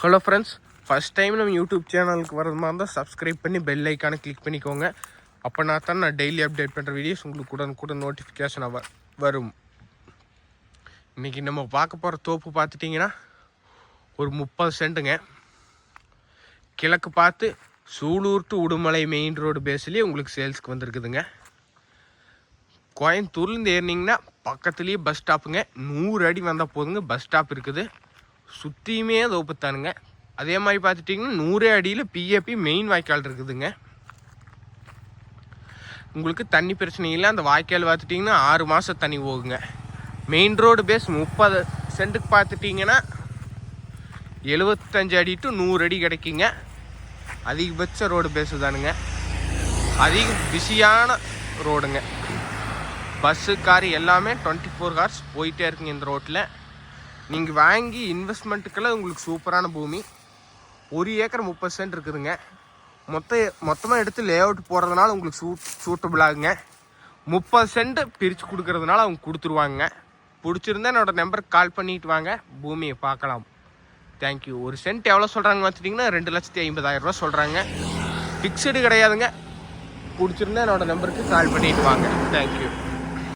Hello friends first time நம்ம YouTube சேனலுக்கு வரது மாதிரி இருந்தால் சப்ஸ்கிரைப் பண்ணி பெல் ஐக்கானை கிளிக் பண்ணிக்கோங்க. அப்போனா தான் நான் டெய்லி அப்டேட் பண்ணுற வீடியோஸ் உங்களுக்கு கூட கூட நோட்டிஃபிகேஷன் வரும். இன்றைக்கி நம்ம பார்க்க போகிற தோப்பு பார்த்துட்டிங்கன்னா ஒரு முப்பது சென்ட்டுங்க கிழக்கு பார்த்து Sulur to Udumalai main road பேஸ்லேயே உங்களுக்கு சேல்ஸ்க்கு வந்திருக்குதுங்க. கோயம்புத்தூர்லேருந்து ஏறினீங்கன்னா பக்கத்துலேயே பஸ் ஸ்டாப்புங்க நூறு அடி வந்தால் போதுங்க பஸ் ஸ்டாப் இருக்குது. சுற்றியுமே தோப்புத்தானுங்க அதே மாதிரி பார்த்துட்டிங்கன்னா நூறே அடியில் பிஏபி மெயின் வாய்க்கால் இருக்குதுங்க. உங்களுக்கு தண்ணி பிரச்சனை இல்லை அந்த வாய்க்கால் பார்த்துட்டிங்கன்னா ஆறு மாதம் தண்ணி போகுங்க. மெயின் ரோடு பேஸ் முப்பது சென்ட்டுக்கு பார்த்துட்டிங்கன்னா எழுபத்தஞ்சு அடி டு நூறு அடி கிடைக்குங்க. அதிகபட்ச ரோடு பேஸு தானுங்க. அதிக பிஸியான ரோடுங்க பஸ்ஸு கார் எல்லாமே டுவெண்ட்டி ஃபோர் ஹவர்ஸ் போயிட்டே இருக்குங்க இந்த ரோட்டில் நீங்கள் வாங்கி இன்வெஸ்ட்மெண்ட்டுக்கெல்லாம் உங்களுக்கு சூப்பரான பூமி. ஒரு ஏக்கர் முப்பது சென்ட் இருக்குதுங்க. மொத்த மொத்தமாக எடுத்து லே அவுட் போடுறதுனால உங்களுக்கு சூட் சூட்டபிளாகுங்க முப்பது சென்ட் பிரித்து கொடுக்கறதுனால அவங்க கொடுத்துருவாங்க. பிடிச்சிருந்தா என்னோடய நம்பருக்கு கால் பண்ணிட்டு வாங்க. பூமியை பார்க்கலாம். தேங்க்யூ ஒரு சென்ட் எவ்வளோ சொல்கிறாங்க பார்த்துட்டிங்கன்னா ரெண்டு லட்சத்தி ஐம்பதாயிரம் ரூபா சொல்கிறாங்க ஃபிக்ஸடு கிடையாதுங்க. பிடிச்சிருந்தா என்னோடய நம்பருக்கு கால் பண்ணிட்டு வாங்க. தேங்க்யூ